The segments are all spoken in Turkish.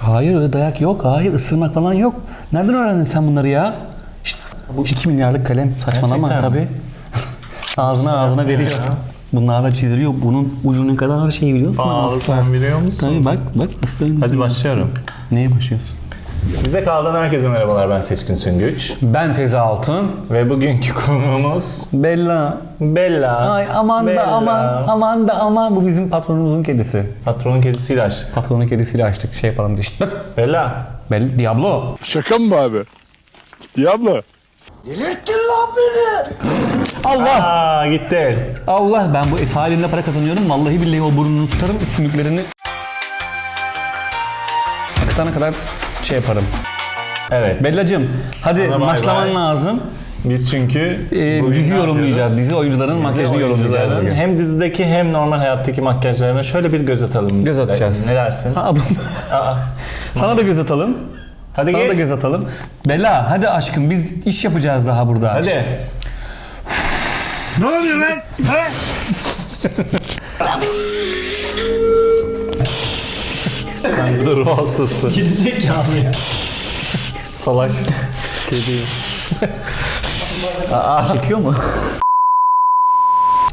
Hayır öyle dayak yok. Hayır ısırmak falan yok. Nereden öğrendin sen bunları ya? Şşt, bu 2 milyarlık kalem saçmalama Gerçekten tabii. ağzına ağzına veriyor. Bunlarla çiziliyor. Bunun ucu ne kadar şey biliyorsun. Pahalı, Asla- sen biliyor musun? Tabii bak bak. Hadi başlıyorum. Neye başlıyorsun? Bize kaldan herkese merhabalar ben Seçkin Süngüç. Ben Feza Altun. Ve bugünkü konuğumuz Bella. Bella. Ay aman da Bella. aman aman da aman bu bizim patronumuzun kedisi. Patronun kedisiyle aşk. Patronun kedisiyle açtık şey yapalım diye. Şşt. Bella. Bella Diablo. Şaka mı bu abi? Diablo. Allah. Aa gitti. Allah ben bu es halimle para kazanıyorum. Vallahi billahi o burnunu tutarım. Sümüklerini akıtana kadar şey yaparım. Evet. Bellacığım hadi Sana bay maçlaman bay. lazım. Biz çünkü Ee, bugün dizi ne yorumlayacağız. yapıyoruz? Dizi oyuncuların Dizi makyajını yorumlayacağız oyuncuların bugün. Hem dizideki hem normal hayattaki makyajlarına şöyle bir göz atalım. Göz atacağız. Ne dersin? Ha, bu- Aa. Sana da göz atalım. Hadi Sana da göz atalım. Bella hadi aşkım biz iş yapacağız daha burada. Hadi. Ne oluyor lan? Ha? Sen bir de ruh hastası. Gerizekalı ya. Salak. Kedi. Aa, çekiyor mu?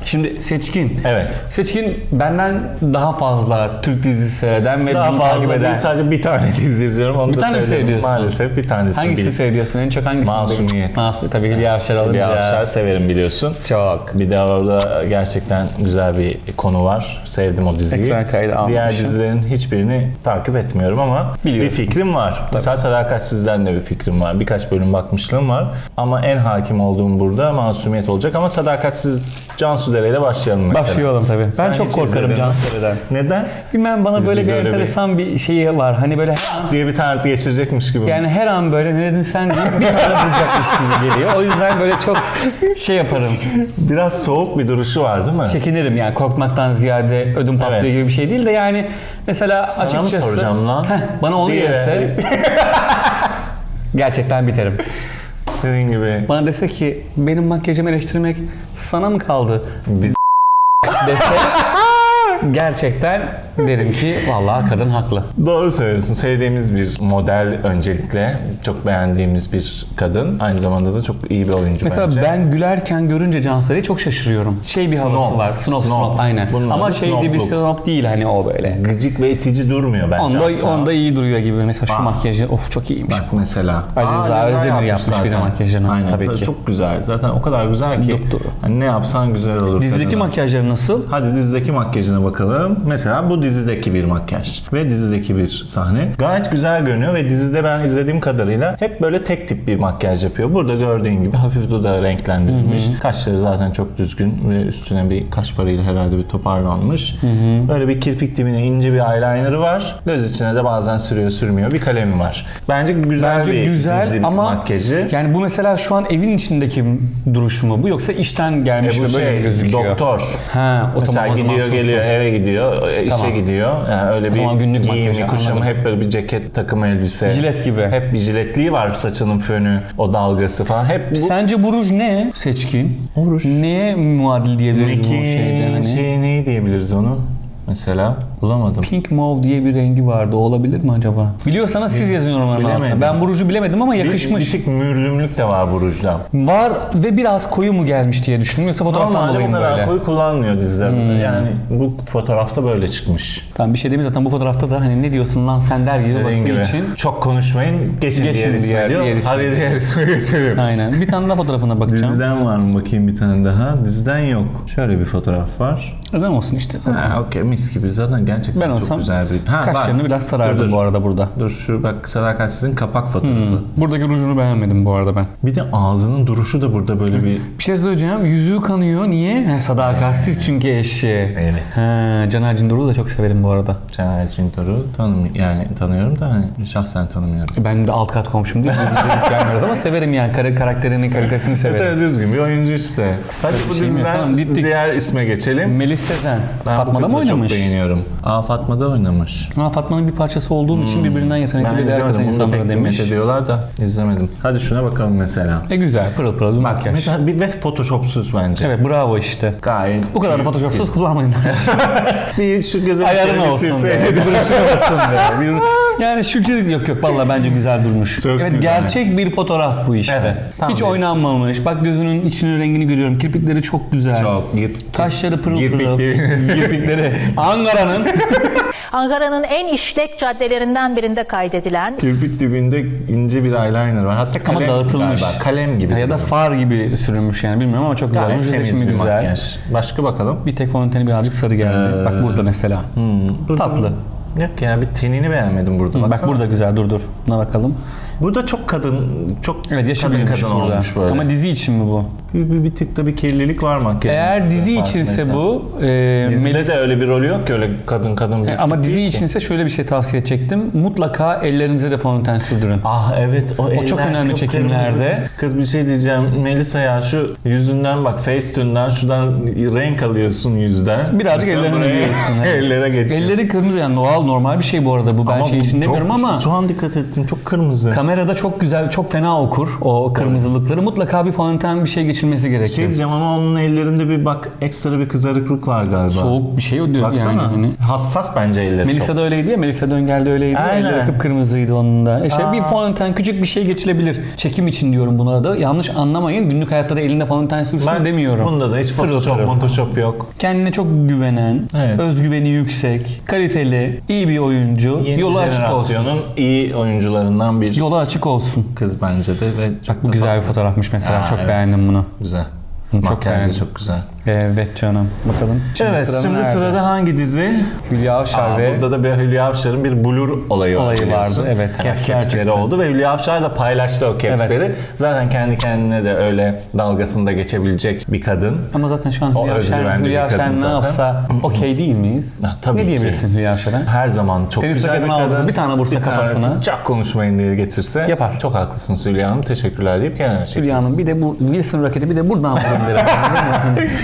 Şimdi Seçkin. Evet. Seçkin benden daha fazla Türk dizisi seyreden ve Daha bunu takip fazla eden. değil sadece bir tane dizi izliyorum. Onu Bir da tane seyrediyorsun? Maalesef bir tanesini Hangisini bil- seviyorsun? En çok hangisini? Masumiyet. Masum. Tabii Hülya Avşar alınca. Bir Avşar severim biliyorsun. Çok. Bir de orada gerçekten güzel bir konu var. Sevdim o diziyi. Ekran kaydı Diğer almışım. dizilerin hiçbirini takip etmiyorum ama Biliyorsun. bir fikrim var. Mesela Sadakatsiz'den de bir fikrim var. Birkaç bölüm bakmışlığım var. Ama en hakim olduğum burada Masumiyet olacak. Ama Sadakatsiz Cansu İle başlayalım mesela. Başlayalım tabii. Ben Sen çok hiç korkarım izledin mi? Cansever'den. Neden? Bilmem bana böyle bir böyle bir- enteresan bir şeyi var. Hani böyle her an, diye bir tane geçirecekmiş gibi. yani her an böyle ne dedin sen diye bir tane bulacakmış gibi geliyor. O yüzden böyle çok şey yaparım. Biraz soğuk bir duruşu var değil mi? Çekinirim yani korkmaktan ziyade ödüm patlıyor Evet. gibi bir şey değil de yani mesela Sana mı açıkçası soracağım lan? Heh, bana onu Diye. dese gerçekten biterim. Dediğin gibi. Bana dese ki benim makyajımı eleştirmek sana mı kaldı Biz dese gerçekten derim ki vallahi kadın haklı. Doğru söylüyorsun. Sevdiğimiz bir model öncelikle. Çok beğendiğimiz bir kadın. Aynı zamanda da çok iyi bir oyuncu Mesela bence. ben gülerken görünce Cansel'i çok şaşırıyorum. Şey bir havası Snob. var. Snob Snob. snob, aynen. Bunun Ama adı şey diye bir snobluk. snob değil hani o böyle. Gıcık ve itici durmuyor bence Onda, onda iyi duruyor gibi. Mesela şu makyajı of çok iyiymiş. Bak mesela. Ali Aa, Rıza güzel Özdemir yapmış bir de makyajını, Aynen. tabii ki. Çok güzel. Zaten o kadar güzel ki. Dupduru. Hani ne yapsan güzel olur. Dizideki kadına. makyajları nasıl? Hadi dizideki makyajına bakalım. Mesela bu dizideki bir makyaj ve dizideki bir sahne. Gayet güzel görünüyor ve dizide ben izlediğim kadarıyla hep böyle tek tip bir makyaj yapıyor. Burada gördüğün gibi hafif dudağı renklendirilmiş. Kaşları zaten çok düzgün ve üstüne bir kaş farıyla herhalde bir toparlanmış. Böyle bir kirpik dibine ince bir eyeliner'ı var. Göz içine de bazen sürüyor sürmüyor bir kalemi var. Bence güzel Bence bir güzel dizi ama makyajı. yani bu mesela şu an evin içindeki duruş mu bu yoksa işten gelmiş E bu böyle mi şey gözüküyor? doktor. Ha, o Mesela tamam gidiyor geliyor eve gidiyor e, işe Tamam. gidiyor yani öyle bir zaman günlük giyimi makyajı, kuşamı anladım. hep böyle bir ceket takım elbise Jilet gibi. hep bir jiletliği var saçının fönü o dalgası falan hep bu Sence bu ruj ne seçkin? O ruj. Neye muadil diyebiliriz bu şeyde hani? şey neyi diyebiliriz onu mesela bulamadım. Pink mauve diye bir rengi vardı. O olabilir mi acaba? Biliyorsanız siz yazın yorumların altına. Ben bu ruju bilemedim ama Bir, yakışmış. bir tık mürdümlük de var bu rujda. Var ve biraz koyu mu gelmiş diye düşündüm. Yoksa fotoğraftan Normalde dolayı mı kadar böyle? Hmm. koyu kullanmıyor dizilerde. Yani bu fotoğrafta böyle çıkmış. Tamam bir şey demeyeyim zaten bu fotoğrafta da hani ne diyorsun lan sen der gibi Dediğin baktığı gibi. için. Çok konuşmayın. Geçin, Geçin diğer isme diğer- diyor. diğer isme. Hadi diğer isme geçelim. Aynen. Bir tane daha fotoğrafına bakacağım. Diziden var mı bakayım bir tane daha? Diziden yok. Şöyle bir fotoğraf var. Neden olsun işte. Ha okey mis gibi zaten gerçekten Ben çok olsam güzel bir. Ha, Kaşlarını var. biraz sarardım Dur, bu arada burada. Dur şu bak Sadakatsiz'in kapak fotoğrafı. Buradaki rujunu beğenmedim bu arada ben. Bir de ağzının duruşu da burada böyle bir Bir şey söyleyeceğim. Yüzüğü kanıyor. Niye? He, sadakatsiz çünkü eşi. Evet. He, Caner Cindor'u da çok severim bu arada. Caner Cintor'u tanım yani tanıyorum da hani şahsen tanımıyorum. E, Ben de alt kat komşum değil. Gelmiyoruz ama severim yani. Kare, karakterinin kalitesini severim. Evet düzgün bir oyuncu işte. Hadi bu şey diziden Tamam, gittik. diğer isme geçelim. Melis Sezen. Ben Fatma'da mı da çok oynamış? beğeniyorum. Aa Fatma da oynamış. Ama Fatma'nın bir parçası olduğum için birbirinden yetenekli ve değer katan insanlara demiş. ediyorlar da izlemedim. Hadi şuna bakalım mesela. E güzel pırıl pırıl bir makyaj. mesela bir de photoshopsuz bence. Evet bravo işte. Gayet. Bu kadar da photoshopsuz kullanmayın. Bir şu göze Ayarın olsun be. Bir duruşun olsun be. Bir- Yani şu çizik yok yok vallahi bence güzel durmuş. Çok evet güzel. gerçek bir fotoğraf bu işte. Evet, tam Hiç bir- oynanmamış. Bak gözünün içinin rengini görüyorum. Kirpikleri çok güzel. Çok. Gir, Kaşları pırıl pırıl. değil. Kirpikleri. Ankara'nın Ankara'nın en işlek caddelerinden birinde kaydedilen kirpik dibinde ince bir eyeliner var. Hatta ama kalem dağıtılmış. galiba. Kalem gibi. Ya da far gibi sürünmüş yani bilmiyorum ama çok güzel. Gayet temiz bir güzel. makyaj. Başka bakalım. Bir tek fonteni birazcık sarı geldi. Ee, Bak burada mesela. Burada- Tatlı. Yok ya bir tenini beğenmedim burada. Bak Baksana. burada güzel dur dur. Buna bakalım. Burada çok kadın, çok Evet kadın kadın burada. olmuş böyle. Ama dizi için mi bu? bir, bir, bir tık da bir kirlilik var makyajın. Eğer dizi içinse bu e, Dizide Melis- de öyle bir rolü yok ki öyle kadın kadın bir E, Ama dizi değil ki. içinse şöyle bir şey tavsiye edecektim. Mutlaka ellerinize de fondöten sürdürün. Ah evet o, eller çok önemli kıpkırmızı. çekimlerde. Kız bir şey diyeceğim Melisa ya şu yüzünden bak Facetune'dan şuradan renk alıyorsun yüzden. Birazcık Mesela ellerine buraya gidiyorsun. evet. Ellere geçiyorsun. Elleri kırmızı yani doğal normal bir şey bu arada bu ben şey bu için çok- demiyorum ama Şu an dikkat ettim çok kırmızı. Kamerada çok güzel çok fena okur o kırmızılıkları. Mutlaka bir fondöten bir şey geçilmesi şey gerekiyor. diyeceğim ama onun ellerinde bir bak ekstra bir kızarıklık var galiba. Soğuk bir şey o diyor Baksana. yani. Hani. Hassas bence elleri Melisa çok. da öyleydi ya. Melisa Döngel de öyleydi. Aynen. Elleri kıpkırmızıydı onun da. E işte bir fondöten küçük bir şey geçilebilir. Çekim için diyorum buna da. Yanlış anlamayın. Günlük hayatta da elinde fondöten sürsün Ben demiyorum. Bunda da hiç Photoshop. Photoshop yok. Kendine çok güvenen, Evet. özgüveni yüksek, kaliteli, iyi bir oyuncu. Yeni yolu açık olsun. iyi oyuncularından bir Yolu açık olsun. kız bence de ve çok Bak bu da güzel bir fotoğrafmış mesela. Ha, çok evet. beğendim bunu. Güzel. Çok Makyaj da beğendim. çok güzel. Evet canım. Bakalım. evet sıra şimdi nerede? sırada hangi dizi? Hülya Avşar Aa, ve burada da bir Hülya Avşar'ın bir blur olayı, Olayı vardı, evet. Yani Capsler capsleri oldu ve Hülya Avşar da paylaştı o capsleri. Evet. Zaten kendi kendine de öyle dalgasında geçebilecek bir kadın. ama zaten şu an Hülya Avşar, Hülya Avşar ne yapsa okey değil miyiz? Ha, tabii ne diyebilirsin Hülya Avşar'a? Her zaman çok Tenis güzel bir kadın. bir tane vursa Bir tane kafasına. Çok konuşmayın diye getirse. Yapar. Çok haklısınız Hülya Hanım. Teşekkürler deyip kenara çekeriz. Hülya Hanım bir de bu Wilson raketi bir de buradan vurun derim.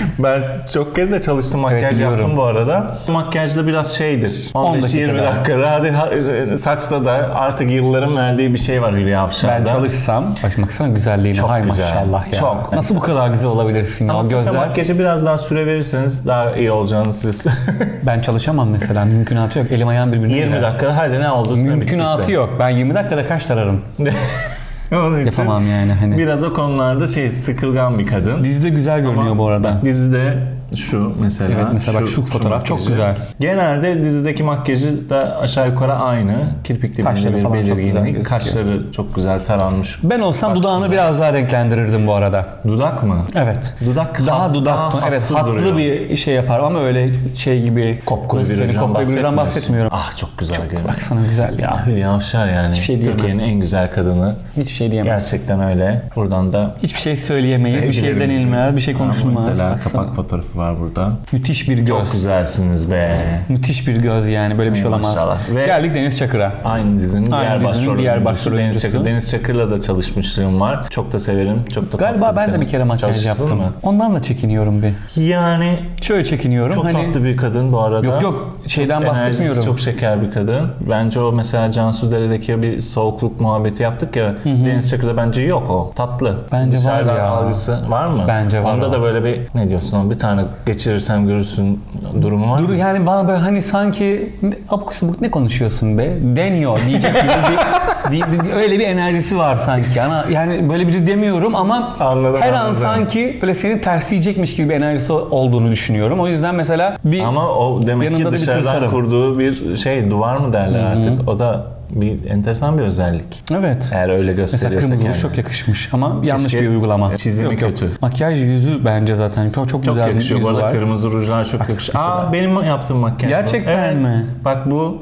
Ben çok kez de çalıştım makyaj biliyorum. yaptım bu arada. Makyajda biraz şeydir. 10 15-20 dakikada. dakikada hadi ha- e, saçta da artık yılların verdiği bir şey var Hülya Avşar'da. ben çalışsam, bak baksana güzelliğine. Çok Hay güzel, maşallah ya. çok. Nasıl bu kadar güzel olabilirsin ya? Ama saça gözler. makyaja biraz daha süre verirseniz daha iyi olacağını siz. Ben çalışamam mesela. Mümkünatı yok. Elim ayağım birbirine 20 girer. dakikada hadi ne oldu? Mümkünatı yok. Ben 20 dakikada kaç tararım? Onun için Yapamam yani hani. Biraz o konularda şey sıkılgan bir kadın. Dizide güzel görünüyor bu arada. Dizide şu mesela. Evet, mesela bak şu fotoğraf çok güzel. Genelde dizideki makyajı da aşağı yukarı aynı. Kirpik dibinde bir çok güzel belirginlik. Kaşları çok güzel taranmış. Ben olsam dudağını biraz daha renklendirirdim bu arada. Dudak mı? Evet. Dudak daha hat- dudak daha ton. Evet hatlı duruyor. bir şey yapar ama öyle şey gibi Kopkuru bir rujdan bahsetmiyorsun. bahsetmiyorum. Ah çok güzel görünüyor. Baksana güzel ya. Ya Hülya Avşar yani. şey Türkiye'nin en güzel kadını. Hiçbir şey diyemez. Gerçekten öyle. Buradan da Hiçbir şey söyleyemeyiz, bir şey denilmez, bir şey konuşulmaz. Mesela Baksana. kapak fotoğrafı var burada. Müthiş bir göz. Çok güzelsiniz be. Müthiş bir göz yani böyle bir şey olamaz. Maşallah. Ve- Geldik Deniz Çakır'a. Aynı dizinin Aynı diğer dizinin başrol diğer oyuncusu başrol Deniz oyuncusu. Çakır. Deniz Çakır'la da çalışmışlığım var. Çok da severim. Çok da Galiba tatlı ben de kadın. bir kere makyaj Çalıştın yaptım. mı? Ondan da çekiniyorum bir. Yani Şöyle çekiniyorum. çok hani tatlı bir kadın bu arada. Yok yok şeyden Enerjisi bahsetmiyorum. çok şeker bir kadın. Bence o mesela Cansu Dere'deki bir soğukluk muhabbeti yaptık ya. Deniz Çakır'da bence yok o. Tatlı. Bence var Dışarıdan ya. algısı var mı? Bence var Onda o. da böyle bir ne diyorsun o bir tane geçirirsem görürsün durumu var Dur mı? yani bana böyle hani sanki abuk subuk ne konuşuyorsun be? Deniyor diyecek gibi bir di- di- öyle bir enerjisi var sanki. Yani, yani böyle biri demiyorum ama Anladım, her an anladım. sanki böyle seni tersleyecekmiş gibi bir enerjisi olduğunu düşünüyorum. O yüzden mesela bir Ama o demek Yanında ki da bir dışarıdan tırsarım. kurduğu bir şey duvar mı derler artık. O da bir enteresan bir özellik. evet. Eğer öyle Mesela gösteriyorsak kırmızı yani. çok yakışmış ama yanlış Keşke bir uygulama. çizimi Yok, yok. kötü. Makyaj yüzü bence zaten çok, çok, Çok güzel bir yakışıyor. Bu yüzü arada var. kırmızı rujlar çok yakışıyor. mesela. Aa benim yaptığım makyaj. bu. Gerçekten Evet. mi? Bak bu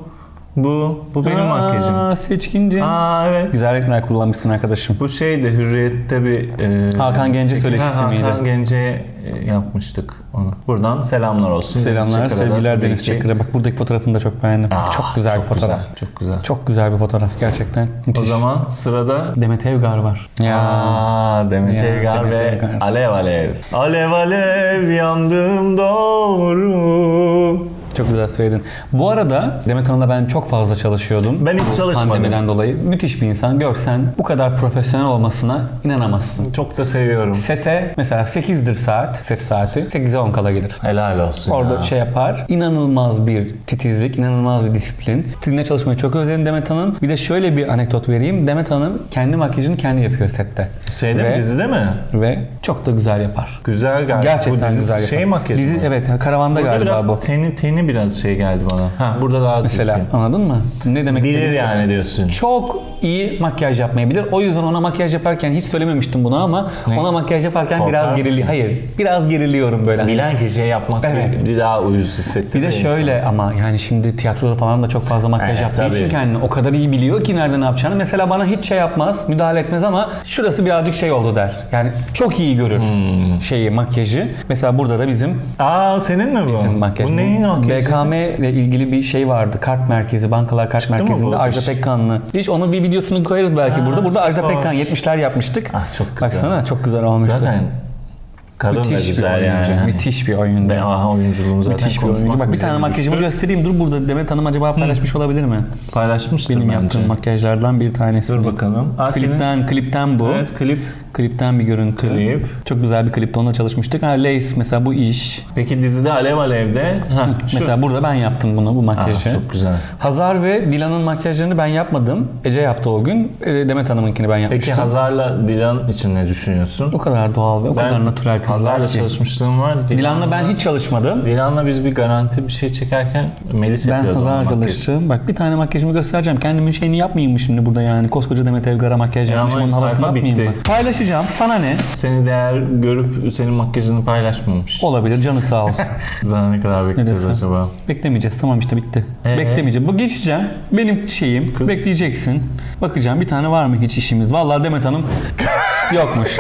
bu bu benim Aa, makyajım. Seçkince. Aa evet. Güzel renkler kullanmışsın arkadaşım. Bu şeydi Hürriyet'te bir e, Hakan Gence söyleşisi Ha, miydi? Hakan Gence'ye e, yapmıştık onu. Buradan selamlar olsun. Selamlar, sevgiler Deniz. Çakır'a. Bak buradaki fotoğrafını da çok beğendim. Aa, çok güzel bir fotoğraf. Güzel, çok güzel. Çok güzel bir fotoğraf gerçekten. O Müthiş. zaman sırada Demet Evgar var. Ya. Aa, Demet Ya, Evgar Demet ve Evgar. Alev Alev. Alev alev yandım doğru. Çok güzel söyledin. Bu arada Demet Hanım'la ben çok fazla çalışıyordum. Ben hiç çalışmadım. Pandemiden dolayı. Müthiş bir insan. Görsen bu kadar profesyonel olmasına inanamazsın. Çok da seviyorum. Sete mesela 8'dir saat, set saati. 8'e 10 kala gelir. Helal olsun Orada ya. şey yapar. İnanılmaz bir titizlik, inanılmaz bir disiplin. Sizinle çalışmayı çok özledim Demet Hanım. Bir de şöyle bir anekdot vereyim. Demet Hanım kendi makyajını kendi yapıyor sette. Şeyde mi Ve- dizide mi? Ve çok da güzel yapar. Güzel galiba. Gerçekten bu dizi güzel yapar. Şey makyajı Dizi, mı? evet karavanda Burada galiba biraz bu. teni, teni biraz şey geldi bana. Ha burada daha Mesela düzgün. anladın mı? Ne demek Bilir istediğimi? yani diyorsun. Çok iyi makyaj yapmayı bilir. O yüzden ona makyaj yaparken hiç söylememiştim bunu ama Ne? ona makyaj yaparken Korkar biraz mısın? gerili. Hayır, biraz geriliyorum böyle. Bilen kişiye yapmak Evet. bir, daha uyuz hissettiriyor. Bir de şöyle ama yani şimdi tiyatroda falan da çok fazla makyaj Evet, yaptığı tabii. için kendini o kadar iyi biliyor ki nerede ne yapacağını. Mesela bana hiç şey yapmaz, müdahale etmez ama şurası birazcık şey oldu der. Yani çok iyi görür Hmm. şeyi, makyajı. Mesela burada da bizim Aa senin mi bu? bizim makyaj. Bu neyin makyajı? BKM ile ilgili bir şey vardı. Kart merkezi, bankalar kart mı merkezinde Ajda? Pekkanlı. Hiç onun bir videosunu koyarız belki Ha, burada. Burada Ajda. Pekkan 70'ler yapmıştık. Ah, çok güzel. Baksana çok güzel olmuştu. Zaten kadın da Müthiş bir güzel oyuncu. yani. Müthiş bir oyuncu. Ben aha oyunculuğum zaten Müthiş bir oyuncu. Bak bir tane makyajımı göstereyim. Dur burada Demet Hanım acaba paylaşmış olabilir mi? Paylaşmıştır Benim bence. yaptığım makyajlardan bir tanesi. Dur bakalım. Aa, senin- Klipten, klipten bu. Evet klip. Klipten bir görüntü. Klip. Çok güzel bir klipte onunla çalışmıştık. Ha, Lace mesela bu iş. Peki dizide Alev Alev'de. Ha, şu. Mesela burada ben yaptım bunu, bu makyajı. çok güzel. Hazar ve Dilan'ın makyajlarını ben yapmadım. Ece yaptı o gün. E, Demet Hanım'ınkini ben Peki yapmıştım. Hazar'la Dilan için ne düşünüyorsun? o kadar doğal ve o kadar natural kızlar Hazar'la ki. çalışmışlığım var. Dilan'la ben hiç çalışmadım. Dilan'la biz bir garanti bir şey çekerken Melis Ben yapıyordu. Hazar onun makyajı. çalıştım. Bak bir tane makyajımı göstereceğim. Kendimin şeyini yapmayayım mı şimdi burada yani? Koskoca Demet Evgar'a makyaj Ya yapmışım. Onun havasını atmayayım mı? Paylaşacağım. Sana ne? Seni değer görüp senin makyajını paylaşmamış. Olabilir. Canı sağ olsun. Daha ne kadar bekleyeceğiz diyorsun? acaba? Beklemeyeceğiz. Tamam işte bitti. Ee? Beklemeyeceğim. Bu geçeceğim. Benim şeyim. Bekleyeceksin. Bakacağım bir tane var mı hiç işimiz? Vallahi Demet Hanım yokmuş.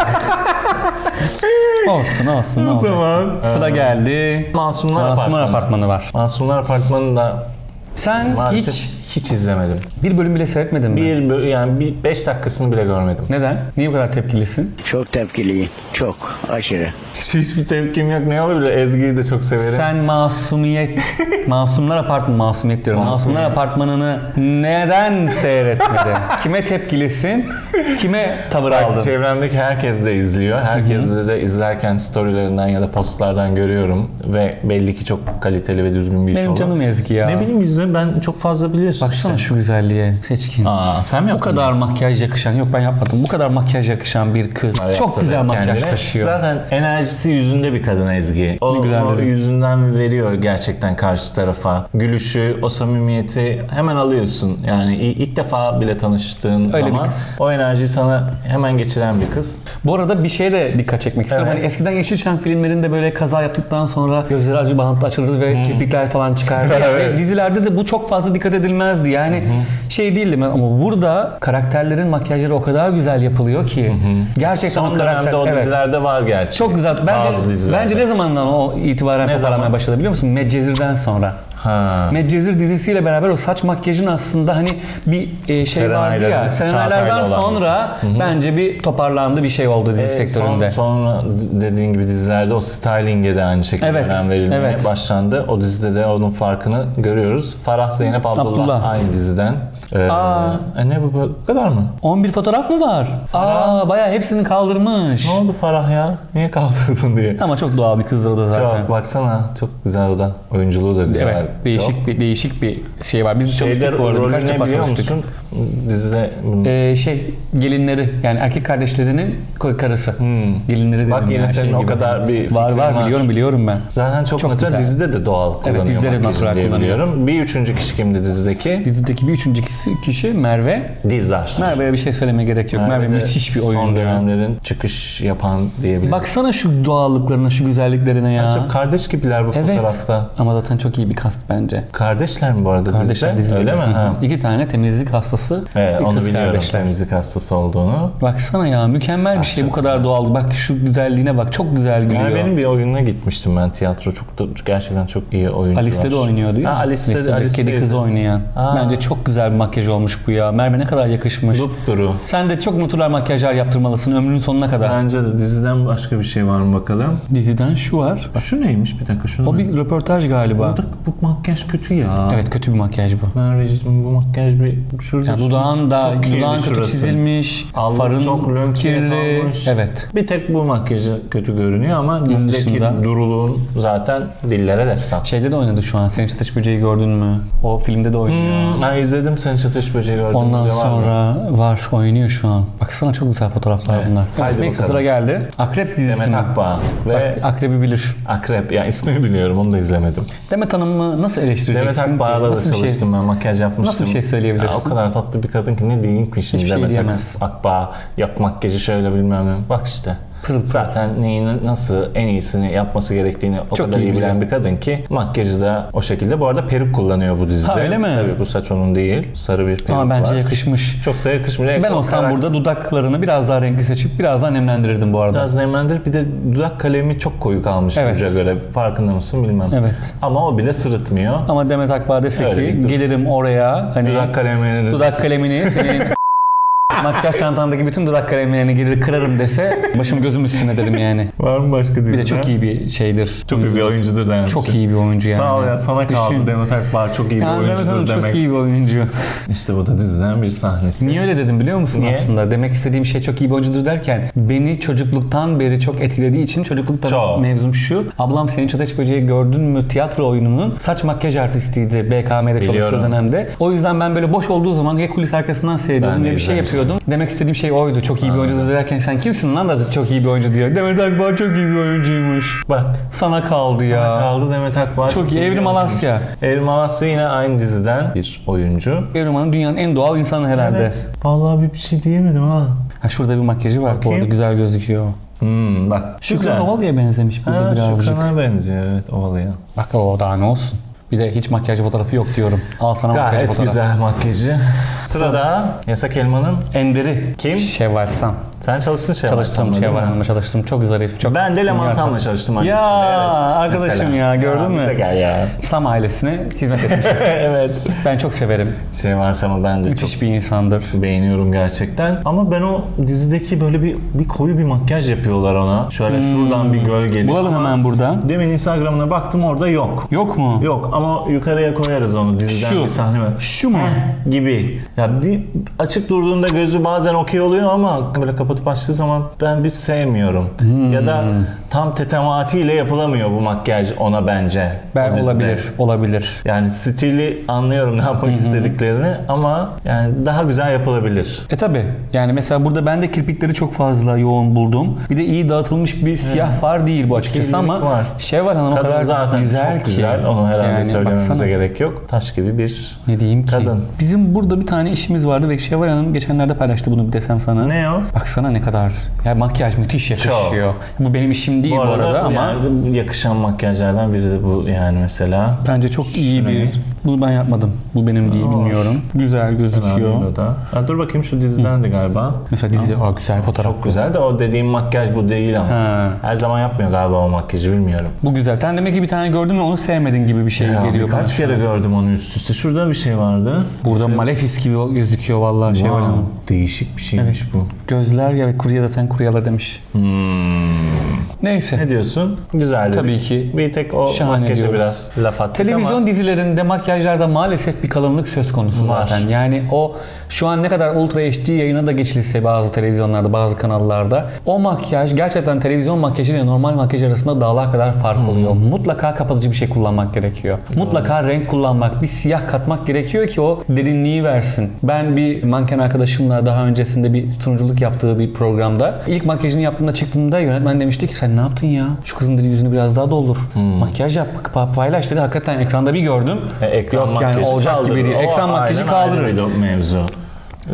olsun olsun. ne olacak? zaman Sıra geldi. Masumlar, Masumlar Apartmanı. Apartmanı var. Masumlar Apartmanı da Sen maalesef hiç hiç izlemedim. bir bölüm bile seyretmedin mi? Bir bö- yani bir 5 dakikasını bile görmedim. Neden? Niye bu kadar tepkilisin? Çok tepkiliyim. Çok. Aşırı. Hiçbir tepkim yok. Ne olabilir? Ezgi'yi de çok severim. Sen masumiyet, Masumlar Apartmanı, masumiyet diyorum. Masumiyet. Masumlar Apartmanı'nı neden seyretmedin? Kime tepkilisin? Kime tavır aldın? Çevremdeki herkes de izliyor. Herkes de, de izlerken storylerinden ya da postlardan görüyorum ve belli ki çok kaliteli ve düzgün bir iş Benim oldu. canım Ezgi ya. Ne bileyim izle ben çok fazla biliyorsun. Baksana işte. şu güzelliğe seçkin. Aa, sen mi Bu yaptın? kadar makyaj yakışan, yok ben yapmadım. Bu kadar makyaj yakışan bir kız. Yaptı Çok güzel makyaj kendine. taşıyor. Zaten enerjisi yüzünde bir kadın Ezgi. O, Ne güzel o dedin. yüzünden veriyor gerçekten karşı tarafa. Gülüşü, o samimiyeti hemen alıyorsun. Yani i- ilk defa bile tanıştığın Öyle bir zaman kız. o enerjiyi sana hemen geçiren bir kız. Bu arada bir şeye de dikkat çekmek istiyorum. Evet. Hani eskiden Yeşilçam filmlerinde böyle kaza yaptıktan sonra gözleri acı bantla açılır ve kirpikler falan. Evet. Ve dizilerde de bu çok fazla dikkat edilmezdi. Yani şey değildi mi? ama burada karakterlerin makyajları o kadar güzel yapılıyor ki. Gerçekten Son o karakter o evet. dizilerde var gerçi. Çok güzel. Bence bence ne zamandan o itibaren Ne toparlamaya zaman? başladı biliyor musun? Medcezir'den sonra. Ha. Medcezir dizisiyle beraber o saç makyajın aslında hani bir e, şey vardı ya. Serenaylardan sonra bence bir toparlandı bir şey oldu dizi E, sektöründe. Son, sonra dediğin gibi dizilerde o styling'e de aynı şekilde Evet, önem verilmeye evet. başlandı. O dizide de onun farkını görüyoruz. Farah Zeynep Abdullah, Abdullah. aynı diziden. Ee, Aa. e ne bu, bu kadar mı? 11 fotoğraf mı var? Aa bayağı hepsini kaldırmış. Ne oldu Farah ya? Niye kaldırdın diye. Ama çok doğal bir kızdır o da zaten. Çok baksana çok güzel o da. Oyunculuğu da güzel. Evet, değişik Çok. bir değişik bir şey var. Biz Şeyde çalıştık bu arada. ne defa biliyor çalıştık. musun? Dizide Ee, şey gelinleri yani erkek kardeşlerinin karısı. Gelinleri dedim Hmm. Bak yine her senin şey o gibi. kadar bir Var fikrin var var. biliyorum biliyorum ben. Zaten çok, çok natural. Dizide de doğal kullanıyor dizide de natural kullanıyor. Bir üçüncü kişi kimdi dizideki? Dizideki bir üçüncü kişi, kişi Merve. Dizdar. Merve'ye bir şey söylemeye gerek yok. Merve, Merve müthiş bir Son oyuncu. dönemlerin çıkış yapan diyebilirim. Baksana şu doğallıklarına, şu güzelliklerine ya. Çok kardeş gibiler bu evet. fotoğrafta. Ama zaten çok iyi bir kast bence. Kardeşler mi bu arada Kardeşler dizide? dizide. Öyle mi? Ha. İki tane temizlik hastası. Evet, bir onu kız biliyorum kardeşler. temizlik hastası olduğunu. Baksana ya mükemmel bir şey bu kadar doğal. Bak şu güzelliğine bak çok güzel gülüyor. Yani benim bir oyununa gitmiştim ben tiyatro. Çok da gerçekten çok iyi oyuncular. Alice'de de oynuyordu ya. Ha, Alice'de, Alice'de Alice'de kedi kızı oynayan. Aa. Bence çok güzel bir makyaj olmuş bu ya. Merve ne kadar yakışmış. Dupduru. Sen de çok natural makyajlar yaptırmalısın ömrünün sonuna kadar. Bence de diziden başka bir şey var mı bakalım. Diziden şu var. Şu neymiş bir dakika şunu. O bir röportaj galiba. Burada bookmark makyaj kötü ya. Evet kötü bir makyaj bu. Ben rejim bu makyaj bir şurada Ya dudağın da dudağın kötü şurası. çizilmiş, Allık farın çok kirli. kalmış. Evet. Bir tek bu makyajı kötü görünüyor ama dizideki dışında- duruluğun zaten dillere destan. Şeyde de oynadı şu an. Sen Çıtış Böceği gördün mü? O filmde de oynuyor. Hmm, ha, izledim seni çatış böceği gördüm. Ondan Bir de var mı? sonra var oynuyor şu an. Baksana çok güzel fotoğraflar Evet. bunlar. Haydi Neyse bakalım. sıra geldi. Akrep dizisi Demet mi? Akbağ ve Bak, Akrebi bilir. Akrep. Ya ismini biliyorum onu da izlemedim. Demet Hanım'ı nasıl eleştireceksin Demet ki? Akbağ'da da Nasıl bir şey- çalıştım ben makyaj yapmıştım. Nasıl bir şey söyleyebilirsin? Ya, o kadar tatlı bir kadın ki ne diyeyim ki şimdi Hiçbir şey Demet diyemez. Akbağ yap makyajı şöyle bilmem ne. Bak işte. Pırıl pırıl. Zaten neyin nasıl en iyisini yapması gerektiğini o Çok kadar iyi iyi bilen bir kadın ki makyajı da o şekilde. Bu arada peruk kullanıyor bu dizide. Ha, öyle mi? Tabii bu saç onun değil. Sarı bir peruk Ama bence var. yakışmış. Çok da yakışmış. Ben O olsam karakter- burada dudaklarını biraz daha renkli seçip biraz daha nemlendirirdim bu arada. Biraz nemlendir. Bir de dudak kalemi çok koyu kalmış Evet. Ruja göre. Farkında mısın bilmem. Evet. Ama o bile sırıtmıyor. Ama Demet Akbağ dese Öyle ki gelirim oraya hani Dudak kalemini dudak kalemini senin makyaj çantandaki bütün dudak kalemlerini gelir kırarım dese başım gözüm üstüne dedim yani. Var mı başka dizi? Bir de çok iyi bir şeydir. Çok iyi bir oyuncudur demek. Çok iyi bir oyuncu yani. Sağ ol ya sana kaldı Düşün. Demet Akbağ çok iyi bir Yani Demet Hanım oyuncudur çok demek. iyi bir oyuncu. İşte bu da diziden bir sahnesi. Niye öyle dedim biliyor musun Niye? aslında? Demek istediğim şey çok iyi bir oyuncudur derken beni çocukluktan beri çok etkilediği için çocukluktan Çok. mevzum şu. Ablam senin Çateş Böceği gördün mü tiyatro oyununun saç makyaj artistiydi BKM'de çalıştığı Biliyorum. dönemde. O yüzden ben böyle boş olduğu zaman ya kulis arkasından seyrediyordum Ben de ya bir şey izlemiştim. yapıyordum. Demek istediğim şey oydu. Çok iyi bir oyuncudur derken sen kimsin lan da çok iyi bir oyuncu diyor. Demet Akbağ çok iyi bir oyuncuymuş. Bak Sana kaldı ya. kaldı Demet Akbağ. Çok iyi. Evrim oyuncu. Alasya. Evrim Alasya yine aynı diziden bir oyuncu. Evrim Hanım dünyanın en doğal insanı herhalde. Evet. Vallahi bir şey diyemedim ha. Ha, şurada bir makyajı var bu Bakayım. arada güzel gözüküyor. Hmm, bak Şükran Ovalı'ya benzemiş burada Ha, birazcık. Şükran'a benziyor evet ovalıya. Bak o daha ne olsun. Bir de hiç makyaj fotoğrafı yok diyorum. Al sana makyaj Gayet güzel makyajı. Sırada Yasak Elma'nın. Enderi. Kim? Şevval Sam. Sen çalıştın şey Çalıştım Şevval Hanım'la çalıştım. Çok zarif. Çok Ben de Leman Sam'la çalıştım Ya evet. arkadaşım Mesela. ya gördün mü? Bize gel ya. Sam ailesine hizmet etmişiz. evet. ben çok severim. Şevval Sam'ı ben de Müthiş çok bir insandır. beğeniyorum gerçekten. Ama ben o dizideki böyle bir bir koyu bir makyaj yapıyorlar ona. Şöyle şuradan bir gölgeli. Hmm. Bulalım Ama hemen buradan. Demin Instagram'ına baktım orada yok. Yok mu? Yok ama yukarıya koyarız onu diziden Şu. bir sahne var. Şu mu? Heh, gibi. Ya bir açık durduğunda gözü bazen okey oluyor ama böyle kapatıp açtığı zaman ben bir sevmiyorum. Ya da Hmm. tam tetematiyle yapılamıyor bu makyaj ona bence. Ben olabilir. Olabilir. Yani stili anlıyorum ne yapmak istediklerini ama yani daha güzel yapılabilir. E tabi. Yani mesela burada ben de kirpikleri çok fazla yoğun buldum. Bir de iyi dağıtılmış bir siyah far değil bu açıkçası Kirlilik ama var. Şevval Hanım o Kadın kadar zaten güzel çok ki. güzel. Onu herhalde Yani söylememize baksana. gerek yok. Taş gibi bir Ne diyeyim ki? Kadın. Bizim burada bir tane işimiz vardı ve Şevval Hanım geçenlerde paylaştı bunu bir desem sana. Ne o? Baksana ne kadar. Ya makyaj müthiş yakışıyor. Bu benim işim değil bu arada, ama yani yakışan makyajlardan biri de bu yani mesela. bence çok iyi Şuna bir. Bunu ben yapmadım. Bu benim değil Hoş. bilmiyorum. Güzel gözüküyor. Da. Ha, dur bakayım şu dizidendi galiba. Mesela dizi Aa, güzel fotoğraf. Çok güzel de o dediğim makyaj bu değil ama. Ha. Her zaman yapmıyor galiba o makyajı bilmiyorum. Bu güzel. Sen demek ki bir tane gördün ve onu sevmedin gibi bir şey Ya, geliyor bana. şu kere gördüm onu üst üste. Şurada bir şey vardı. Burada Malefis gibi gözüküyor vallahi Wow, Hanım. Değişik bir şeymiş bu. Gözler ya kurye zaten kuryala demiş. Neyse. Ne diyorsun? Güzel dedik. Tabii ki. Bir tek o Şahane makyajı diyoruz. biraz laf attık Televizyon ama dizilerinde makyajlarda maalesef bir kalınlık söz konusu Var. zaten. Yani o şu an ne kadar Ultra HD yayına da geçilse bazı televizyonlarda, bazı kanallarda o makyaj gerçekten televizyon makyajı ile normal makyaj arasında dağlar kadar fark Hmm. oluyor. Mutlaka kapatıcı bir şey kullanmak gerekiyor. Mutlaka renk kullanmak, bir siyah katmak gerekiyor ki o derinliği versin. Ben bir manken arkadaşımla daha öncesinde bir sunuculuk yaptığı bir programda ilk makyajını yaptığımda çıktığımda yönetmen demişti ki sen ne yaptın ya? Şu kızın dedi yüzünü biraz daha doldur. Hmm. Makyaj yap, pa- paylaş dedi. Hakikaten ekranda bir gördüm. E, ekran Yok yani olacak kaldırır. gibi değil. O Ekran makyajı aynen kaldırır. bir mevzu.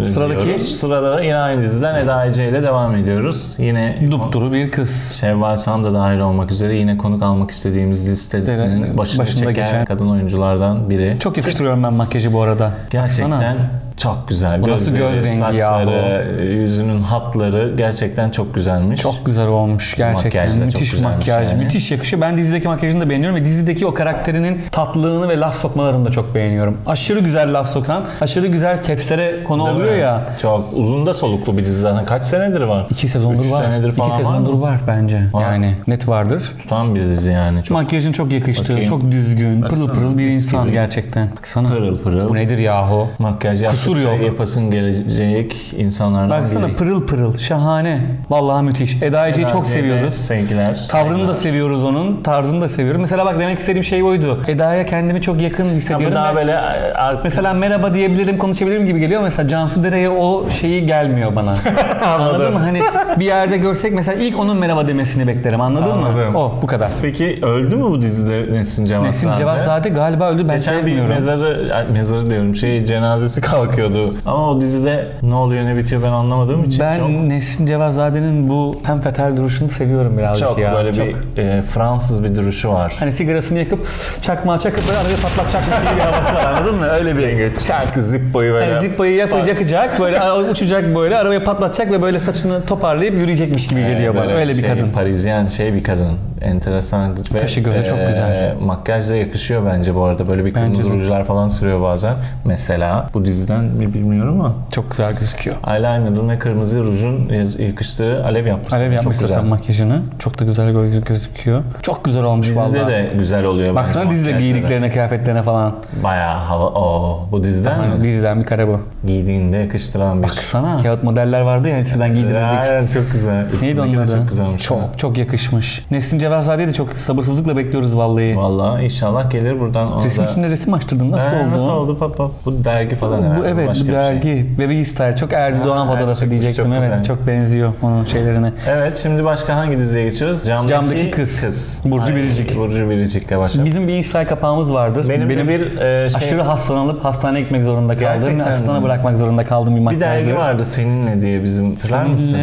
Sıradaki? Diyoruz. Sırada da yine aynı diziden Eda Ece ile devam ediyoruz. Yine Dupduru bir kız. Şevval Sam da dahil olmak üzere yine konuk almak istediğimiz listesinin başını başında çeken geçen. kadın oyunculardan biri. Çok yakıştırıyorum ben makyajı bu arada. Gerçekten Baksana. Çok güzel. Bu nasıl göz rengi saçları, yüzünün hatları gerçekten çok güzelmiş. Çok güzel olmuş gerçekten. Makyaj müthiş makyaj, yani. müthiş yakışıyor. Ben dizideki makyajını da beğeniyorum ve dizideki o karakterinin tatlılığını ve laf sokmalarını da çok beğeniyorum. Aşırı güzel laf sokan, aşırı güzel capslere konu Değil oluyor mi? ya. Çok uzun da soluklu bir dizi zaten. Kaç senedir var? İki sezondur Üç var. senedir falan İki var sezondur mı? var, bence. Var. Yani net vardır. Tutan bir dizi yani. Çok Makyajın çok yakıştığı, Bakayım. çok düzgün, pırıl Baksana, pırıl bir mis insan gibi. gerçekten. Baksana. pırıl pırıl. Bu nedir yahu? Makyaj Kusur yaptıkça yok. yapasın gelecek insanlardan Baksana biri. pırıl pırıl, şahane. Vallahi müthiş. Eda Ece'yi çok seviyoruz. Sevgiler. Tavrını da seviyoruz onun, tarzını da seviyoruz. Mesela bak demek istediğim şey oydu. Eda'ya kendimi çok yakın Ama hissediyorum. daha ve böyle ar- Mesela merhaba diyebilirim, konuşabilirim gibi geliyor. Mesela Cansu Dere'ye o şeyi gelmiyor bana. Anladın mı? Hani bir yerde görsek mesela ilk onun merhaba demesini beklerim. Anladın Anladım. mı? O bu kadar. Peki öldü mü bu dizide Nesin Cevatzade? Nesin Cevatzade galiba öldü. Ben Geçen bir sevmiyorum. mezarı, ay, mezarı diyorum şey cenazesi kalkıyordu. Ama o dizide ne oluyor ne bitiyor ben anlamadığım için Ben çok, Nesin Cevazzade'nin bu femme fatale duruşunu seviyorum birazcık çok ya. böyle Çok. bir e, Fransız bir duruşu var. Hani sigarasını yakıp çakmağı çakıp böyle arabayı patlatacakmış gibi bir havası var anladın mı? Öyle bir. Şarkı zippoyu böyle. Yani zippoyu yapıp yakacak, böyle uçacak böyle, arabayı patlatacak ve böyle saçını toparlayıp yürüyecekmiş gibi geliyor bana. Böyle Öyle bir şey, kadın. Parizyen şey bir kadın. Enteresan. Ve, Kaşı gözü çok güzel. Makyaj da yakışıyor bence bu arada. Böyle bir kırmızı rujlar falan sürüyor bazen. Mesela bu diziden mi bilmiyorum ama Çok güzel gözüküyor. eyeliner'ın ve kırmızı rujun yakıştığı alev yapmış. Alev Çok yapmış güzel. zaten makyajını. Çok da güzel göz- gözüküyor. Çok güzel olmuş Dizide vallahi. de güzel oluyor. Baksana dizide giydiklerine, kıyafetlerine falan. Bayağı hava. Oo, bu diziden Hani mi? diziden bir kare bu. Giydiğinde yakıştıran bir. Baksana. Kağıt modeller vardı ya eskiden giydirirdik. Aynen çok güzel. Neydi onun adı? Çok güzelmiş. Çok çok yakışmış. Nesin Cevazzade'yi de çok sabırsızlıkla bekliyoruz vallahi. Vallahi inşallah gelir buradan. Onu Resim da... içinde resim açtırdın. Nasıl Ee, oldu? Nasıl oldu papa? Bu dergi falan herhalde. Bu evet Başka bu bir şey. dergi. Baby Style. Çok Erzi Doğan Ha, fotoğrafı çok- diyecektim. çok evet güzel. çok benziyor onun şeylerine. Evet şimdi başka hangi diziye geçiyoruz? Camdaki, Camdaki Kız. Burcu Ay, Biricik. Burcu Biricik'le başlayalım. Bizim bir Insta kapağımız vardır. Benim, de bir e, şey, aşırı hastalanıp hastaneye gitmek zorunda kaldığım Gerçekten mi? bırakmak zorunda kaldığım bir bir makyajdır. dergi vardı seninle diye bizim. Hatırlar mısın?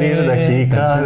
Bir dakika.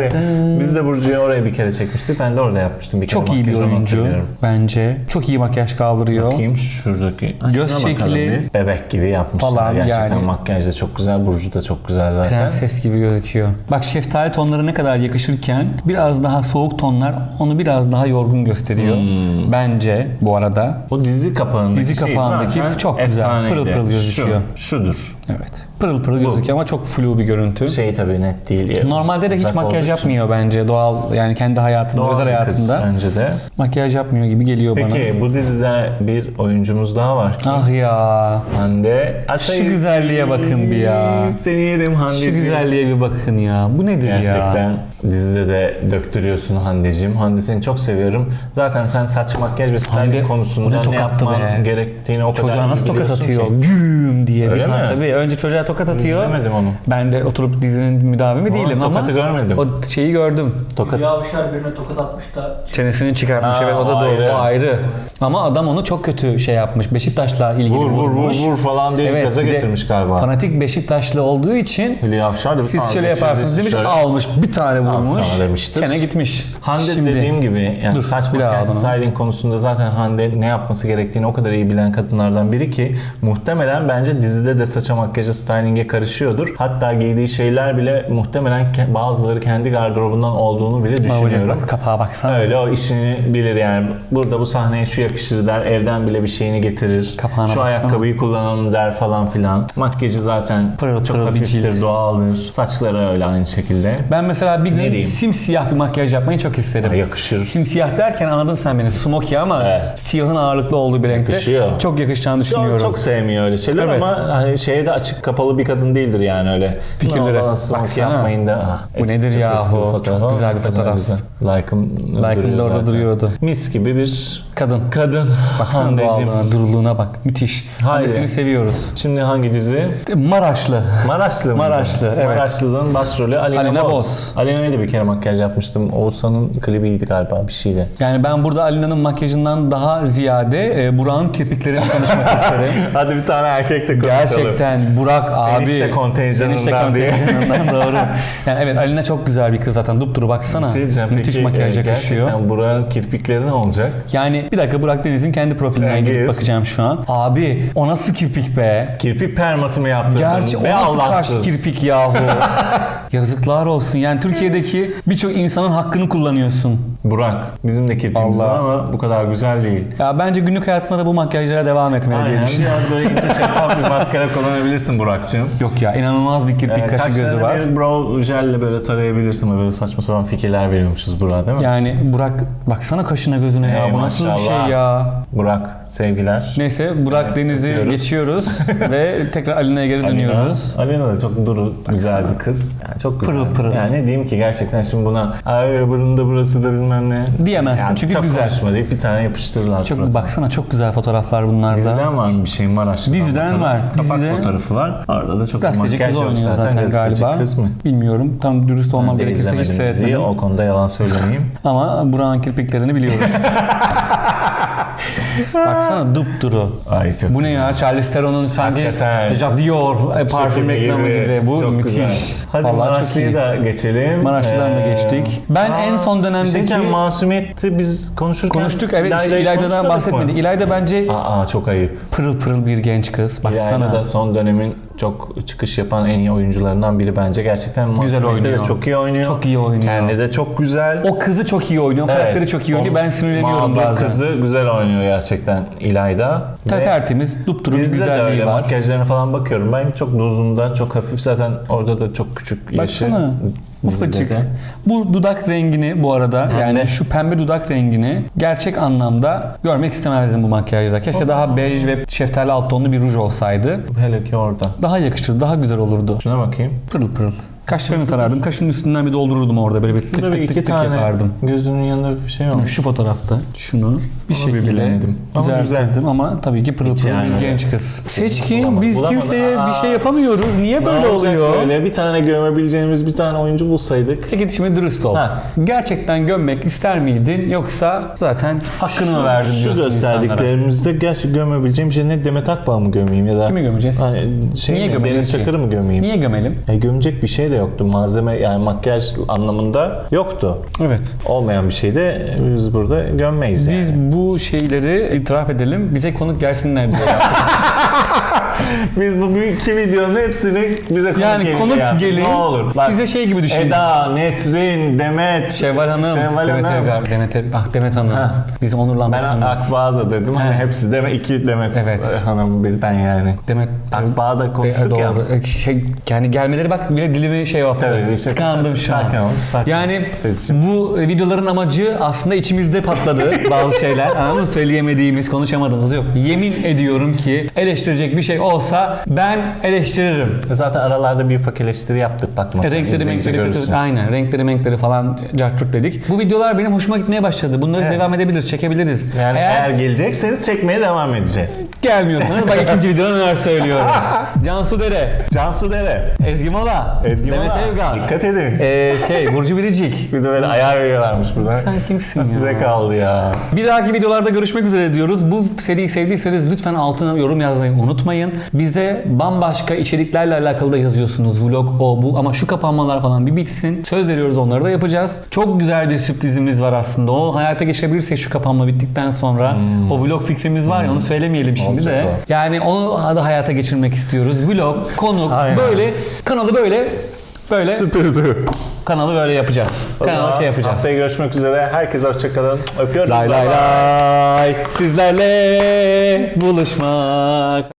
Biz de Burcu'yu oraya bir kere çekmiştik. Ben de orada yapmıştım. Bir kere Çok iyi bir oyuncu hatırlıyorum. bence. Çok iyi makyaj kaldırıyor. Bakayım şuradaki. Ha, Göz şuna bakalım şekli bir. Bebek gibi yapmışlar. falan Gerçekten yani. makyaj da çok güzel. Burcu da çok güzel zaten. Prenses gibi gözüküyor. Bak şeftali tonları ne kadar yakışırken biraz daha soğuk tonlar onu biraz daha yorgun gösteriyor. Hmm. Bence bu arada. O dizi kapağındaki Dizi şey kapağındaki zaten çok güzel, efsaneydi. pırıl pırıl gözüküyor. Şu, şudur. Evet. Pırıl pırıl gözüküyor ama çok flu bir görüntü. Şey tabii net değil. Normalde de hiç Uzak makyaj için. yapmıyor bence doğal yani kendi hayatında, Doğal özel bir kız hayatında. bence de. Makyaj yapmıyor gibi geliyor bana. Peki bu dizide bir oyuncumuz daha var ki. Ah ya. Hande Atay. Şu güzelliğe bakın bir ya. Seni yerim Şu Hande'ciğim. güzelliğe bir bakın ya. Bu nedir ya? Gerçekten dizide de döktürüyorsun Hande'cim. Hande seni çok seviyorum. Zaten sen saç makyaj ve styling konusunda ne ne yapman be. gerektiğini o kadar Çocuğa iyi nasıl tokat atıyor? ki. Güm diye Öyle bir tane tabii. Önce çocuğa tokat atıyor. İzlemedim onu. Ben de oturup dizinin müdavimi değilim ama tokatı görmedim. o şeyi gördüm. Tokat. Hülya Avşar birine tokat atmış da Çenesini çıkartmış Aa, evet o da o doğru. ayrı. O ayrı. Ama adam onu çok kötü şey yapmış. Beşiktaş'la ilgili Vur vur vur vurmuş. vur falan diye Evet, gaza bir de getirmiş galiba. Fanatik Beşiktaşlı olduğu için Hülya Avşar da bir siz tane şöyle geçirdi, yaparsınız demiş şöyle- almış bir tane vurmuş. sana demiştir. Çene gitmiş. Hande Şimdi, dediğim gibi yani Dur, saç bir daha makyaj styling konusunda zaten Hande ne yapması gerektiğini o kadar iyi bilen kadınlardan biri ki muhtemelen bence dizide de saça makyaja stylinge karışıyordur. Hatta giydiği şeyler bile muhtemelen bazıları kendi gardırobundan olduğunu bile düşünüyorum. Bak kapağa baksana. Öyle o işini bilir yani. Burada bu sahneye şu yakışır der. Evden bile bir şeyini getirir. Kapağına şu baksana. ayakkabıyı kullanalım der falan filan. Makyajı zaten Pırıl çok pırıl hafiftir, cilt. doğaldır. Saçları öyle aynı şekilde. Ben mesela bir gün simsiyah bir makyaj yapmayı çok isterim. Ya yakışır. Simsiyah derken anladın sen beni. Smokey ama Evet. siyahın ağırlıklı olduğu bir renkte. Yakışıyor. Çok yakışacağını Çok, düşünüyorum. çok sevmiyor öyle şeyler Evet. ama hani şeye de açık kapalı bir kadın değildir yani öyle. Fikirlere. "Ne oldu, smoke Baksana. yapmayın da. Ah, Bu eski- nedir yahu? fotoğraf Çok güzel bir fotoğraf. Like'ım Like'ım da orada zaten. duruyordu. Mis gibi bir Kadın. kadın. Baksana doğallığına, duruluğuna bak. Müthiş. Haydi. seni seviyoruz. Şimdi hangi dizi? Maraşlı. Maraşlı mı? Maraşlı, evet. Maraşlı'nın başrolü Alina, Alina Boz. Boz. Alina'ya da bir kere makyaj yapmıştım. Oğuzhan'ın klibiydi galiba bir şeydi. Yani ben burada Alina'nın makyajından daha ziyade e, Burak'ın kirpiklerini konuşmak isterim. Hadi bir tane erkek de konuşalım. Gerçekten Burak Abi, Enişte kontenjanından enişte kontenjanından doğru. Yani evet Alina çok güzel bir kız zaten. Dupduru baksana. Bir şey diyeceğim. Müthiş Peki, makyaj e, yakışıyor. Gerçekten buranın kirpikleri ne olacak? Yani bir dakika Burak Deniz'in kendi profilinden Ben gidip bakacağım şu an. Abi o nasıl kirpik be? Kirpik perması mı yaptırdın? Gerçi o Ve nasıl kaş Allahsız. kirpik yahu? Yazıklar olsun. Yani Türkiye'deki birçok insanın hakkını kullanıyorsun. Burak. Bizim de kirpiğimiz Allah. var ama bu kadar güzel değil. Ya bence günlük hayatında da bu makyajlara devam etmeli diye Aynen. düşünüyorum. Biraz böyle ince şeffaf bir maskara kullanabilirsin Burak'cığım. Yok ya inanılmaz bir kirpik Ee, kaşı gözü kaşlarını var. bir brow jelle böyle tarayabilirsin. Böyle saçma sapan fikirler veriyormuşuz Burak'a değil mi? Yani Burak baksana kaşına gözüne ya. Ey Bu nasıl bir maşallah. şey ya? Burak sevgiler. Neyse Burak Deniz'i geçiyoruz ve tekrar Alina'ya geri dönüyoruz. Alina, Alina da çok duru, güzel bir kız. Yani çok güzel. Pırıl pırıl. Yani ne diyeyim ki gerçekten şimdi buna ay burunda burası da bilmem ne. Diyemezsin Yani çünkü çok güzel. konuşma deyip bir tane yapıştırırlar Çok suratına. baksana çok güzel fotoğraflar bunlar da. Diziden var mı bir şeyin var aşağıdan Diziden bakalım. var. Kapak Dizide- fotoğrafı var. Orada da çok Gazeteci kız oynuyor zaten, Gazeteci galiba. kız mı? Bilmiyorum. Tam dürüst olmam Ben gerekirse hiç seyretmedim. O konuda yalan söylemeyeyim. Ama Burak'ın kirpiklerini biliyoruz. Baksana dupduru. Ay çok Bu ne ya? Charlize Theron'un sanki Hakikaten. Jadior e, parfüm Çok iyi, reklamı gibi. Bu çok müthiş. güzel. Hadi Vallahi çok Maraşlı'yı da geçelim. Maraşlı'dan da geçtik. Ben en son bir şey dönemdeki- diyeceğim, Masumiyet'i biz konuşurken Konuştuk evet işte İlayda'yı İlayda'dan konuşmadık bahsetmedik. İlayda bence Aa çok ayıp. pırıl pırıl bir genç kız. İlayda Baksana. da son dönemin çok çıkış yapan en iyi oyuncularından biri bence. Gerçekten Güzel oynuyor. de çok iyi oynuyor. Çok iyi oynuyor. Kendi de çok güzel. O kızı çok iyi oynuyor. O karakteri Evet, çok iyi oynuyor. Ben sinirleniyorum bazen. kızı güzel oynuyor gerçekten İlayda. Ve tertemiz, dupduru bir Dizide de güzelliği öyle var. makyajlarına falan bakıyorum. Ben çok dozunda, çok hafif zaten orada da çok küçük yaşı. Baksana. Ufacık. Bu dudak rengini bu arada yani şu pembe dudak rengini gerçek anlamda görmek istemezdim bu makyajda. Keşke daha bej ve şeftali alt tonlu bir ruj olsaydı. Hele ki orada. Daha yakışırdı, daha güzel olurdu. Şuna bakayım. Pırıl pırıl. Kaşlarını tarardım. Kaşının üstünden bir doldururdum orada böyle bir tık Burada tık tık iki tık tane yapardım. gözünün yanında bir şey olmuş. Şu fotoğrafta şunu bir Onu şekilde bilemedim. Ama düzelttirdim güzel. ama tabii ki pırıl pırıl yani bir genç kız. Seçkin Bulamadım, biz bulamadım. kimseye Aa. bir şey yapamıyoruz. Niye böyle oluyor? Böyle bir tane gömebileceğimiz bir tane oyuncu bulsaydık. Peki şimdi dürüst ol. Ha. Gerçekten gömmek ister miydin yoksa zaten hakkını mı verdin Şu diyorsun insanlara? gösterdiklerimizde gerçi gömebileceğim şey ne Demet Akbağ mı gömeyim ya da Kimi gömeceğiz? Hani şey Niye mi, Deniz? Çakır'ı mı gömeyeyim? Niye gömelim? Ya gömecek bir şey de yoktu. Malzeme yani makyaj anlamında yoktu. Evet. Olmayan bir şey de biz burada gömmeyiz yani. Biz bu şeyleri itiraf edelim. Bize konuk gelsinler yaptık. Biz bu iki videonun hepsini bize konuk Yani gelin konuk ya. gelin. Ne olur. Bak, Size şey gibi düşünün. Eda, Nesrin, Demet, Şevval Hanım, Şevval Demet Hanım. Evgar, Demet, ah Demet Hanım. Bizi Ben onurlandırsanız. Akbağ da dedim. Hani He. hepsi Demet, iki Demet Evet. hanım birden yani. Demet Akbağ'da konuştuk ya. doğru. E, Şey, yani gelmeleri bak bile dilimi şey yaptı. Tabii, işte- Tıkandım şu an. Sakin ol, sakin. Yani bu videoların amacı aslında içimizde patladı bazı şeyler. Anladın mı? Söyleyemediğimiz, konuşamadığımız yok. Yemin ediyorum ki eleştirecek bir şey olsa ben eleştiririm. Zaten aralarda bir ufak eleştiri yaptık bakma sen, renkleri renkleri kötü. Aynen renkleri renkleri falan cartçurt dedik. Bu videolar benim hoşuma gitmeye başladı. Bunları Evet. devam edebiliriz, çekebiliriz. Yani eğer, eğer, gelecekseniz çekmeye devam edeceğiz. gelmiyorsanız bak ikinci videoda neler söylüyorum. Cansu Dere, Cansu Dere, Ezgi Mola, Ezgi Demet Mola, Evgar, dikkat edin. ee, şey Burcu Biricik. Bir de böyle ayar veriyorlarmış buradan. Sen kimsin ya? Size kaldı ya. Bir dahaki videolarda görüşmek üzere diyoruz. Bu seriyi sevdiyseniz lütfen altına yorum yazmayı unutmayın. Bize bambaşka içeriklerle alakalı da yazıyorsunuz. Vlog, o, bu. Ama şu kapanmalar falan bir bitsin. Söz veriyoruz onları da yapacağız. Çok güzel bir sürprizimiz var aslında. O hayata geçirebilirsek şu kapanma bittikten sonra o vlog fikrimiz var ya onu söylemeyelim şimdi Olacak de. o. Yani onu da hayata geçirmek istiyoruz. Vlog, konuk, Aynen. böyle kanalı böyle böyle Süperdi. kanalı böyle yapacağız. O Kanalı şey yapacağız. Haftaya görüşmek üzere. Herkese hoşçakalın. Öpüyoruz. Lay lay lay sizlerle buluşmak.